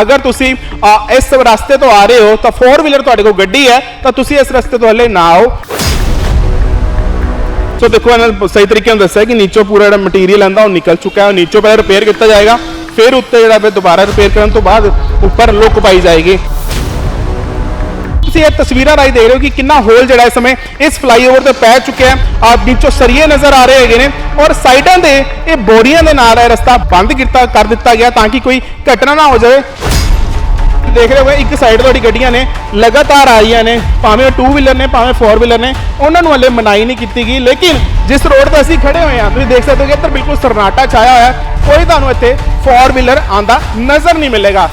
ਅਗਰ ਤੁਸੀਂ ਇਸ ਰਸਤੇ ਤੋਂ ਆ ਰਹੇ ਹੋ, ਤਾਂ 4 ਵੀਲਰ ਤੁਹਾਡੇ ਕੋਲ ਗੱਡੀ ਹੈ, ਤਾਂ ਤੁਸੀਂ ਇਸ ਰਸਤੇ ਤੋਂ ਹਲੇ ਨਾ ਆਓ। ਸੋ ਦੇਖੋ, ਇਹਨਾਂ ਨੇ ਸਹੀ ਤਰੀਕੇ ਨਾਲ ਦੱਸਿਆ ਕਿ ਨੀਚੋਂ ਪੂਰਾ ਜਿਹੜਾ ਮਟੀਰੀਅਲ ਆਂਦਾ, ਉਹ ਨਿਕਲ ਚੁੱਕਾ ਹੈ। ਉਹ ਨੀਚੋਂ ਪਹਿਲਾਂ ਰਿਪੇਅਰ ਕੀਤਾ ਜਾਏਗਾ, ਫਿਰ ਉੱਤੇ ਜਿਹੜਾ ਫਿਰ ਦੁਬਾਰਾ ਰਿਪੇਅਰ ਕਰਨ ਤੋਂ ਬਾਅਦ ਉੱਪਰ ਲੁੱਕ ਪਾਈ ਜਾਏਗੀ। ਤੁਸੀਂ ਇਹ ਤਸਵੀਰਾਂ ਰਾਈ ਦੇਖ ਰਹੇ ਹੋ ਕਿ ਕਿੰਨਾ ਹੋਲ ਜਿਹੜਾ ਇਸ ਸਮੇਂ ਇਸ ਫਲਾਈਓਵਰ ਤੇ ਪੈ ਚੁੱਕਿਆ ਹੈ। ਆਪ ਨੀਚੋਂ ਸਰੀਏ ਨਜ਼ਰ ਆ ਰਹੇ ਹੈਗੇ ਨੇ ਔਰ ਸਾਈਡਾਂ ਦੇ ਇਹ ਬੋਰੀਆਂ ਦੇ ਨਾਲ ਇਹ ਰਸਤਾ ਬੰਦ ਕੀਤਾ ਕਰ ਦਿੱਤਾ ਗਿਆ ਤਾਂ ਕਿ ਕੋਈ ਘਟਨਾ ਨਾ ਹੋ ਜਾਵੇ। ਦੇਖ ਰਹੇ ਹੋ ਇੱਕ ਸਾਈਡ ਤੁਹਾਡੀ ਗੱਡੀਆਂ ਨੇ ਲਗਾਤਾਰ ਆ ਰਹੀਆਂ ਨੇ, ਭਾਵੇਂ ਉਹ 2 ਵੀਲਰ ਨੇ, ਭਾਵੇਂ ਫੋਰ ਵੀਲਰ ਨੇ, ਉਹਨਾਂ ਨੂੰ ਹਲੇ ਮਨਾਈ ਨਹੀਂ ਕੀਤੀ ਗਈ। ਲੇਕਿਨ ਜਿਸ ਰੋਡ ਤੇ ਅਸੀਂ ਖੜੇ ਹੋਏ ਹਾਂ, ਤੁਸੀਂ ਦੇਖ ਸਕਦੇ ਹੋ ਕਿ ਇੱਧਰ ਬਿਲਕੁਲ ਸਰਨਾਟਾ ਛਾਇਆ ਹੋਇਆ ਕੋਈ ਤੁਹਾਨੂੰ ਇੱਥੇ ਫੋਰ ਵੀਲਰ ਆਂਦਾ ਨਜ਼ਰ ਨਹੀਂ ਮਿਲੇਗਾ।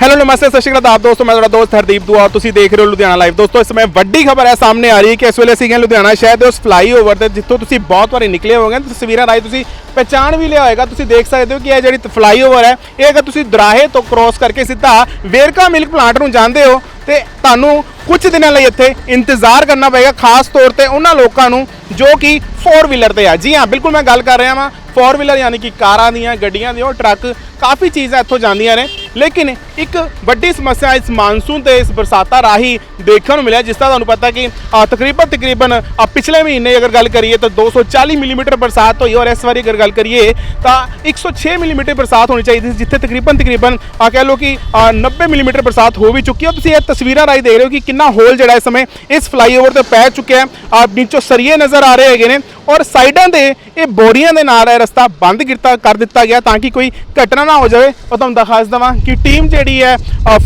ਹੈਲੋ ਨਮਸਤੇ ਸਤਿ ਸ਼੍ਰੀ ਅਕਾਲ ਆਪ ਦੋਸਤੋ ਮੈਂ ਤੁਹਾਡਾ ਦੋਸਤ ਹਰਦੀਪ ਦੁਆ ਤੁਸੀਂ ਦੇਖ ਰਹੇ ਹੋ ਲੁਧਿਆਣਾ ਲਾਈਵ ਦੋਸਤੋ ਇਸ ਸਮੇਂ ਵੱਡੀ ਖਬਰ ਹੈ ਸਾਹਮਣੇ ਆ ਰਹੀ ਹੈ ਕਿ ਇਸ ਵੇਲੇ ਅਸੀਂ ਗਏ ਲੁਧਿਆਣਾ ਸ਼ਹਿਰ ਦੇ ਉਸ ਫਲਾਈਓਵਰ ਤੇ ਜਿੱਥੋਂ ਤੁਸੀਂ ਬਹੁਤ ਵਾਰੀ ਨਿਕਲੇ ਹੋਵੋਗੇ ਤਸਵੀਰਾਂ ਰਾਹੀਂ ਤੁਸੀਂ ਪਹਿਚਾਣ ਵੀ ਲਿਆ ਹੋਏਗਾ ਤੁਸੀਂ ਦੇਖ ਸਕਦੇ ਹੋ ਕਿ ਇਹ ਜਿਹੜੀ ਫਲਾਈਓਵਰ ਹੈ ਇਹ ਅਗਰ ਤੁਸੀਂ ਦਰਾਹੇ ਤੋਂ ਕ੍ਰੋਸ ਕਰਕੇ ਸਿੱਧਾ ਵੇਰਕਾ ਮਿਲਕ ਪਲਾਂਟ ਨੂੰ ਜਾਂਦੇ ਹੋ ਤੇ ਤੁਹਾਨੂੰ ਕੁਝ ਦਿਨਾਂ ਲਈ ਇੱਥੇ ਇੰਤਜ਼ਾਰ ਕਰਨਾ ਪਏਗਾ ਖਾਸ ਤੌਰ ਤੇ ਉਹਨਾਂ ਲੋਕਾਂ ਨੂੰ ਜੋ ਕਿ 4 ਵੀਲਰ ਤੇ ਆ ਜੀ ਹਾਂ ਬਿਲਕੁਲ ਮੈਂ ਗੱਲ ਕਰ ਰਿਹਾ ਵਾਂ 4 ਵੀਲਰ ਯਾਨੀ ਕਿ ਕਾਰਾਂ ਦੀਆਂ ਗੱਡੀਆਂ ਦੀਆਂ ਉਹ ਟਰੱਕ ਕਾਫੀ ਚੀਜ਼ਾਂ ਇੱਥੋਂ ਜਾਂਦੀਆਂ ਨੇ ਲੇਕਿਨ ਇੱਕ ਵੱਡੀ ਸਮੱਸਿਆ ਇਸ ਮਾਨਸੂਨ ਤੇ ਇਸ ਬਰਸਾਤਾਂ ਰਾਹੀਂ ਦੇਖਣ ਨੂੰ ਮਿਲਿਆ ਜਿਸ ਦਾ ਤੁਹਾਨੂੰ ਪਤਾ ਕਿ ਤਕਰੀਬਨ ਤਕਰੀਬਨ ਪਿਛਲੇ ਮਹੀਨੇ ਅਗਰ ਗੱਲ ਕਰੀਏ ਤਾਂ 240 ਮਿਲੀਮੀਟਰ ਬਰਸਾਤ ਹੋਈ ਔਰ ਇਸ ਵਾਰੀ ਅਗਰ ਗੱਲ ਕਰੀਏ ਤਾਂ 106 ਮਿਲੀਮੀਟਰ ਬਰਸਾਤ ਹੋਣੀ ਚਾਹੀਦੀ ਸੀ ਜਿੱਥੇ ਤਕਰੀਬਨ ਤਕਰੀਬਨ ਆ ਕਹਿ ਲਓ ਕਿ ਅ, 90 ਮਿਲੀਮੀਟਰ ਬਰਸਾਤ ਹੋ ਵੀ ਚੁੱਕੀ ਹੈ। ਤੁਸੀਂ ਇਹ ਤਸਵੀਰਾਂ ਰਾਹੀਂ ਦੇਖ ਰਹੇ ਹੋ ਕਿ ਕਿੰਨਾ ਹੋਲ ਜਿਹੜਾ ਇਸ ਸਮੇਂ ਇਸ ਫਲਾਈਓਵਰ ਤੇ ਪੈ ਚੁੱਕਿਆ ਹੈ। ਆ ਨੀਚੋਂ ਸਰੀਏ ਨਜ਼ਰ ਆ ਰਹੇ ਹੈਗੇ ਨੇ ਔਰ ਸਾਈਡਾਂ ਦੇ ਇਹ ਬੋਰੀਆਂ ਦੇ ਨਾਲ ਇਹ ਰਸਤਾ ਬੰਦ ਕੀਤਾ ਕਰ ਦਿੱਤਾ ਗਿਆ ਤਾਂ ਕਿ ਕੋਈ ਘਟਨਾ ਨਾ ਹੋ ਜਾਵੇ। ਉਹ ਤੁਹਾਨੂੰ ਦਿਖਾ ਦਵਾਂ ਕਿ ਟੀਮ ਜਿਹੜੀ ਹੈ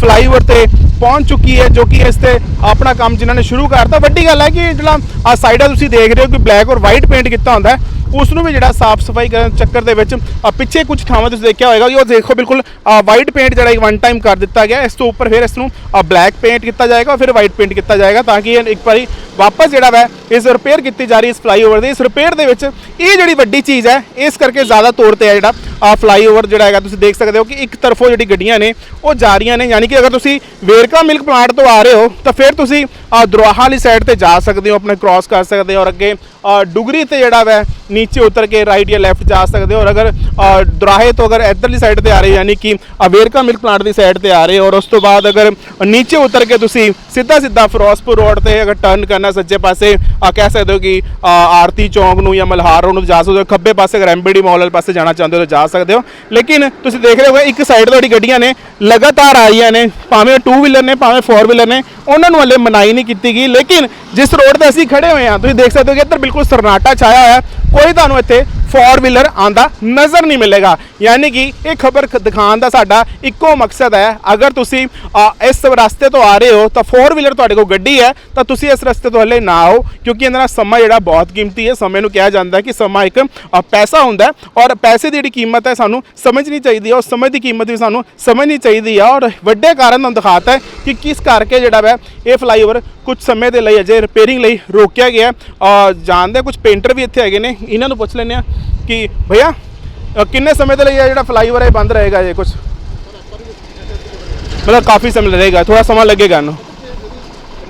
ਫਲਾਈਓਵਰ ਤੇ ਪਹੁੰਚ ਚੁੱਕੀ ਹੈ, ਜੋ ਕਿ ਇਸ ਤੇ ਆਪਣਾ ਕੰਮ ਜਿਨ੍ਹਾਂ ਨੇ ਸ਼ੁਰੂ ਕਰਤਾ। ਵੱਡੀ ਗੱਲ ਹੈ ਕਿ ਜਿਹੜਾ ਆ ਸਾਈਡਾਂ ਤੁਸੀਂ ਦੇਖ ਰਹੇ ਹੋ ਕਿ ਬਲੈਕ ਔਰ ਵਾਈਟ ਪੇਂਟ ਕੀਤਾ ਹੁੰਦਾ ਹੈ। ਉਸ ਨੂੰ ਵੀ ਜਿਹੜਾ ਸਾਫ਼ ਸਫ਼ਾਈ ਕਰਨ ਚੱਕਰ ਦੇ ਵਿੱਚ ਪਿੱਛੇ ਕੁਝ ਥਾਵਾਂ ਤੁਸੀਂ ਦੇਖਿਆ ਹੋਵੇਗਾ ਕਿ ਉਹ ਦੇਖੋ ਬਿਲਕੁਲ ਵਾਈਟ ਪੇਂਟ ਜਿਹੜਾ ਇੱਕ ਵਨ ਟਾਈਮ ਕਰ ਦਿੱਤਾ ਗਿਆ। ਇਸ ਤੋਂ ਉੱਪਰ ਫਿਰ ਇਸ ਨੂੰ ਬਲੈਕ ਪੇਂਟ ਕੀਤਾ ਜਾਏਗਾ ਫਿਰ ਵਾਈਟ ਪੇਂਟ ਕੀਤਾ ਜਾਏਗਾ ਤਾਂ ਕਿ ਇਹ ਇੱਕ ਵਾਰੀ ਵਾਪਸ ਜਿਹੜਾ ਵੈ, ਇਸ ਰਿਪੇਅਰ ਕੀਤੀ ਜਾ ਰਹੀ ਇਸ ਫਲਾਈਓਵਰ ਦੀ। ਇਸ ਰਿਪੇਅਰ ਦੇ ਵਿੱਚ ਇਹ ਜਿਹੜੀ ਵੱਡੀ ਚੀਜ਼ ਹੈ, ਇਸ ਕਰਕੇ ਜ਼ਿਆਦਾ ਤੌਰ ਤੇ ਹੈ ਜਿਹੜਾ ਆ ਫਲਾਈਓਵਰ ਜਿਹੜਾ ਹੈਗਾ ਤੁਸੀਂ ਦੇਖ ਸਕਦੇ ਹੋ ਕਿ ਇੱਕ ਤਰਫੋਂ ਜਿਹੜੀ ਗੱਡੀਆਂ ਨੇ ਉਹ ਜਾ ਰਹੀਆਂ ਨੇ। ਯਾਨੀ ਕਿ ਅਗਰ ਤੁਸੀਂ ਵੇਰਕਾ ਮਿਲਕ ਪਲਾਂਟ ਤੋਂ ਆ ਰਹੇ ਹੋ ਤਾਂ ਫਿਰ ਤੁਸੀਂ ਆ ਵਾਲੀ ਸਾਈਡ ਤੇ ਜਾ ਸਕਦੇ ਹੋ ਆਪਣੇ ਕ੍ਰਾਸ ਕਰ ਸਕਦੇ ਹੋ ਔਰ ਅੱਗੇ ਅ, ਡੁਗਰੀ ਤੇ ਜਿਹੜਾ ਵੈ ਨੀਚੇ ਉਤਰ ਕੇ ਰਾਈਟ ਜਾਂ ਲੈਫਟ ਜਾ ਸਕਦੇ ਹੋ। ਔਰ ਅਗਰ ਦੁਰਾਹੇ ਤੋਂ ਅਗਰ ਇਧਰਲੀ ਸਾਈਡ ਤੇ ਆ ਰਹੇ ਯਾਨੀ ਕਿ ਅ, ਵੇਰਕਾ ਮਿਲਕ ਪਲਾਂਟ ਦੀ ਸਾਈਡ ਤੇ ਆ ਰਹੇ ਔਰ ਉਸ ਤੋਂ ਬਾਅਦ ਅਗਰ ਨੀਚੇ ਉਤਰ ਕੇ ਤੁਸੀਂ ਸਿੱਧਾ ਸਿੱਧਾ ਫਿਰੋਜ਼ਪੁਰ ਰੋਡ ਤੇ ਅਗਰ ਟਰਨ ਕਰਨਾ ਸੱਜੇ ਪਾਸੇ ਆ ਕਹਿ ਸਕਦੇ ਹੋ ਕਿ ਆਰਤੀ ਚੌਂਕ ਨੂੰ ਜਾਂ ਮਲਹਾਰ ਰੋਡ ਨੂੰ ਜਾ ਸਕਦੇ ਹੋ। ਖੱਬੇ ਪਾਸੇ ਅਗਰ ਐਮਬੀਡੀ ਮਾਲ ਵਾਲੇ ਪਾਸੇ ਜਾਣਾ ਚਾਹੁੰਦੇ ਹੋ ਤਾਂ ਜਾ ਸਕਦੇ ਹੋ। ਲੇਕਿਨ ਤੁਸੀਂ ਦੇਖ ਰਹੇ ਹੋ, ਇੱਕ ਸਾਈਡ ਤੁਹਾਡੀ ਗੱਡੀਆਂ ਨੇ ਲਗਾਤਾਰ ਆ ਰਹੀਆਂ ਨੇ, ਭਾਵੇਂ ਉਹ 2 ਵੀਲਰ ਨੇ, ਭਾਵੇਂ 4 ਵੀਲਰ ਨੇ, ਉਹਨਾਂ ਨੂੰ ਹਲੇ ਮਨਾਈ ਨਹੀਂ ਕੀਤੀ ਗਈ। ਲੇਕਿਨ ਜਿਸ ਰੋਡ ਤੇ ਅਸੀਂ ਖੜੇ ਹੋਏ ਹਾਂ, ਤੁਸੀਂ ਦੇਖ ਸਕਦੇ ਹੋ ਕਿ ਇੱਧਰ ਬਿਲਕੁਲ ਸਰਨਾਟਾ ਛਾਇਆ ਹੋਇਆ ਹੈ। ਕੋਈ ਤੁਹਾਨੂੰ ਇੱਥੇ 4 ਵੀਲਰ ਆਂਦਾ ਨਜ਼ਰ ਨਹੀਂ ਮਿਲੇਗਾ। ਯਾਨੀ ਕਿ ਇਹ ਖਬਰ ਦਿਖਾਉਣ ਦਾ ਸਾਡਾ ਇੱਕੋ ਮਕਸਦ ਹੈ। ਅਗਰ ਤੁਸੀਂ ਇਸ ਰਸਤੇ ਤੋਂ ਆ ਰਹੇ ਹੋ, ਤਾਂ 4 ਵੀਲਰ ਤੁਹਾਡੇ ਕੋਲ ਗੱਡੀ ਹੈ, ਤਾਂ ਤੁਸੀਂ ਇਸ ਰਸਤੇ ਤੋਂ ਹਲੇ ਨਾ ਆਓ, ਕਿਉਂਕਿ ਇਹਨਾਂ ਇਹਦਾ ਸਮਾਂ ਜਿਹੜਾ ਬਹੁਤ ਕੀਮਤੀ ਹੈ। ਸਮੇਂ ਨੂੰ ਕਿਹਾ ਜਾਂਦਾ ਕਿ ਸਮਾਂ ਇੱਕ ਪੈਸਾ ਹੁੰਦਾ ਔਰ ਪੈਸੇ ਦੀ ਜਿਹੜੀ ਕੀਮਤ ਹੈ ਸਾਨੂੰ ਸਮਝਣੀ ਚਾਹੀਦੀ ਹੈ। ਔਰ ਸਮੇਂ ਦੀ ਕੀਮਤ ਵੀ ਸਾਨੂੰ ਸਮਝਣੀ ਚਾਹੀਦੀ ਹੈ ਔਰ ਵੱਡੇ ਕਾਰਨ ਤੁਹਾਨੂੰ ਦਿਖਾਤਾ ਹੈ ਕਿ ਕਿਸ ਕਰਕੇ ਜਿਹੜਾ ਵੈ ਇਹ ਫਲਾਈਓਵਰ ਕੁਝ ਸਮੇਂ ਦੇ ਲਈ ਅਜੇ ਰਿਪੇਅਰਿੰਗ ਲਈ ਰੋਕਿਆ ਗਿਆ ਔਰ ਜਾਣਦੇ ਕੁਝ ਪੇਂਟਰ ਵੀ ਇੱਥੇ ਹੈਗੇ ਨੇ। ਇਹਨਾਂ ਨੂੰ ਪੁੱਛ ਲੈਂਦੇ ਆ ਕਿ ਭਈਆ ਕਿੰਨੇ ਸਮੇਂ ਦੇ ਲਈ ਇਹ ਜਿਹੜਾ ਫਲਾਈਓਵਰ ਹੈ ਬੰਦ ਰਹੇਗਾ ਇਹ ਕੁਝ ਮਤਲਬ ਕਾਫੀ ਸਮੇਂ ਲੱਗੇਗਾ ਥੋੜਾ ਸਮਾਂ ਲੱਗੇਗਾ ਇਹਨੂੰ।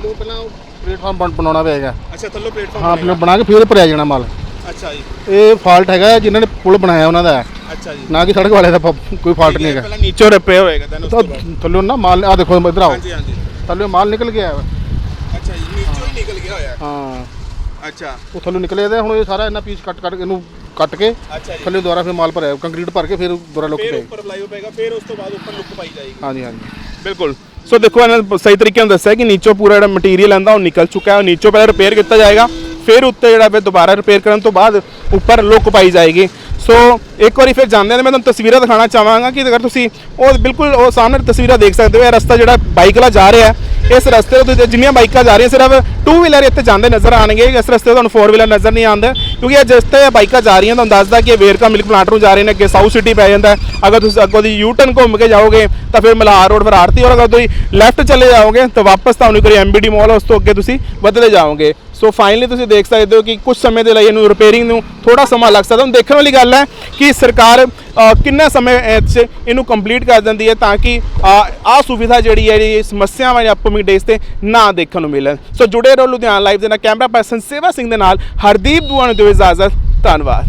ਨੂੰ ਪਹਿਲਾਂ ਪਲੇਟਫਾਰਮ ਬਣ ਬਣਾਉਣਾ ਪਏਗਾ ਅੱਛਾ ਥੱਲੋਂ ਪਲੇਟਫਾਰਮ ਹਾਂ ਆਪਣੇ ਬਣਾ ਕੇ ਫਿਰ ਭਰਿਆ ਜਾਣਾ ਮਾਲ। ਅੱਛਾ ਜੀ। ਇਹ ਫਾਲਟ ਹੈਗਾ ਜਿਨ੍ਹਾਂ ਨੇ ਪੁਲ ਬਣਾਇਆ ਉਹਨਾਂ ਦਾ। ਅੱਛਾ ਜੀ। ਨਾ ਕਿ ਸੜਕ ਵਾਲੇ ਦਾ ਕੋਈ ਫਾਲਟ ਨਹੀਂ ਹੈਗਾ। ਪਹਿਲਾਂ ਨੀਚੋਂ ਰਿਪੇਅਰ ਹੋਏਗਾ ਉਸ ਤਾਂ ਬਾਅਦ। ਥੱਲੇ ਨਾ ਮਾਲ ਆ ਦੇਖੋ ਇਧਰ ਆਓ। ਹਾਂਜੀ ਹਾਂਜੀ। ਥੱਲੇ ਮਾਲ ਨਿਕਲ ਗਿਆ। ਹੈ। ਅੱਛਾ ਜੀ ਨੀਚੋਂ ਹੀ ਨਿਕਲ ਗਿਆ ਹੋਇਆ। ਹਾਂ। ਅੱਛਾ। ਉਹ ਥੱਲੇ ਨਿਕਲੇ ਤੇ ਹੁਣ ਇਹ ਸਾਰਾ ਇਹਨਾਂ ਪੀਸ ਕੱਟ ਕੱਟ ਕੇ ਇਹਨੂੰ ਕੱਟ ਕੇ ਅੱਛਾ ਜੀ। ਥੱਲੇ ਦੁਬਾਰਾ ਫਿਰ ਮਾਲ ਭਰਿਆ ਕੰਕਰੀਟ ਭਰ ਕੇ ਫਿਰ ਦੁਬਾਰਾ ਲੁੱਕ ਫਿਰ ਪਏ। ਉੱਪਰ ਫਲਾਈਓ ਪਏਗਾ ਫਿਰ ਉਸ ਤੋਂ ਬਾਅਦ ਉੱਪਰ ਲੁੱਕ ਪਾਈ ਜਾਏਗੀ। ਹਾਂਜੀ ਹਾਂਜੀ। ਬਿਲਕੁਲ। ਸੋ ਦੇਖੋ ਇਹਨਾਂ ਨੇ ਸਹੀ ਤਰੀਕੇ ਨਾਲ ਦੱਸਿਆ ਕਿ ਨੀਚੋਂ ਪੂਰਾ ਜਿਹੜਾ ਮਟੀਰੀਅਲ ਆਂਦਾ ਉਹ ਨਿਕਲ ਚੁੱਕਾ ਹੈ। ਨੀਚੋਂ ਪਹਿਲਾਂ ਰਿਪੇਅਰ ਕੀਤਾ ਜਾਏਗਾ ਫਿਰ ਉੱਤੇ ਜਿਹੜਾ ਫਿਰ ਦੁਬਾਰਾ ਰਿਪੇਅਰ ਕਰਨ ਤੋਂ ਬਾਅਦ ਉੱਪਰ ਲੁੱਕ ਪਾਈ ਜਾਏਗੀ। ਸੋ ਇੱਕ ਵਾਰੀ ਫਿਰ ਜਾਂਦੇ ਨੇ, ਮੈਂ ਤੁਹਾਨੂੰ ਤਸਵੀਰਾਂ ਦਿਖਾਉਣਾ ਚਾਹਾਂਗਾ ਕਿ ਅਗਰ ਤੁਸੀਂ ਉਹ ਬਿਲਕੁਲ ਉਹ ਸਾਹਮਣੇ ਤਸਵੀਰਾਂ ਦੇਖ ਸਕਦੇ ਹੋ, ਇਹ ਰਸਤਾ ਜਿਹੜਾ ਬਾਈਕ ਵਾਲਾ ਜਾ ਰਿਹਾ ਹੈ। ਇਸ ਰਸਤੇ ਤੋਂ ਜਿੰਨੀਆਂ ਬਾਈਕਾਂ ਜਾ ਰਹੀਆਂ, ਸਿਰਫ 2 ਵੀਲਰ ਇੱਥੇ ਜਾਂਦੇ ਨਜ਼ਰ ਆਣਗੇ ਇਸ ਰਸਤੇ ਤੁਹਾਨੂੰ 4 ਵੀਲਰ ਨਜ਼ਰ ਨਹੀਂ ਆਉਂਦੇ, ਕਿਉਂਕਿ ਇਹ ਜਿਸ ਤੇ ਬਾਈਕਾਂ ਜਾ ਰਹੀਆਂ, ਤੁਹਾਨੂੰ ਦੱਸਦਾ ਕਿ ਵੇਰਕਾ ਮਿਲਕ ਪਲਾਂਟ ਨੂੰ ਜਾ ਰਹੇ ਨੇ, ਅੱਗੇ ਸਾਊਥ ਸਿਟੀ ਪੈ ਜਾਂਦਾ ਅਗਰ ਤੁਸੀਂ ਅੱਗੋਂ ਦੀ ਯੂ ਟਰਨ ਘੁੰਮ ਕੇ ਜਾਓਗੇ, ਤਾਂ ਫਿਰ ਮਲਾਰ ਰੋਡ ਪਰ ਆਰਤੀ ਔਰ ਅਗਰ ਤੁਸੀਂ ਲੈਫਟ ਚਲੇ ਜਾਓਗੇ, ਤਾਂ ਵਾਪਸ ਤੁਹਾਨੂੰ ਕੋਈ ਐਮਬੀਡੀ ਮਾਲ ਉਸ ਤੋਂ ਅੱਗੇ ਤੁਸੀਂ ਵਧਦੇ ਜਾਓਗੇ। ਸੋ ਫਾਈਨਲੀ ਤੁਸੀਂ ਦੇਖ ਸਕਦੇ ਹੋ ਕਿ ਕੁਝ ਸਮੇਂ ਦੇ ਲਈ ਇਹਨੂੰ ਰਿਪੇਅਰਿੰਗ ਨੂੰ ਥੋੜਾ ਸਮਾਂ ਲੱਗ ਸਕਦਾ। ਹੁਣ ਦੇਖਣ ਵਾਲੀ ਗੱਲ ਹੈ ਕਿ ਸਰਕਾਰ ਕਿੰਨਾ ਸਮੇਂ ਇਹ 'ਚ ਇਹਨੂੰ ਕੰਪਲੀਟ ਕਰ ਦਿੰਦੀ ਹੈ ਤਾਂ ਕਿ ਆ ਸੁਵਿਧਾ ਜਿਹੜੀ ਹੈ ਜਿਹੜੀ ਸਮੱਸਿਆਵਾਂ ਜਾਂ ਅਪਕਮਿੰਗ ਡੇਜ਼ ਤੇ ਨਾ ਦੇਖਣ ਨੂੰ ਮਿਲਣ। ਸੋ ਜੁੜੇ ਰਹੋ ਲੁਧਿਆਣਾ ਲਾਈਵ ਦੇ ਨਾਲ। ਕੈਮਰਾ ਪਰਸਨ ਸੇਵਾ ਸਿੰਘ ਦੇ ਨਾਲ। ਹਰਦੀਪ ਬੁਆ ਨੂੰ ਦਿਓ ਇਜਾਜ਼ਤ। ਧੰਨਵਾਦ।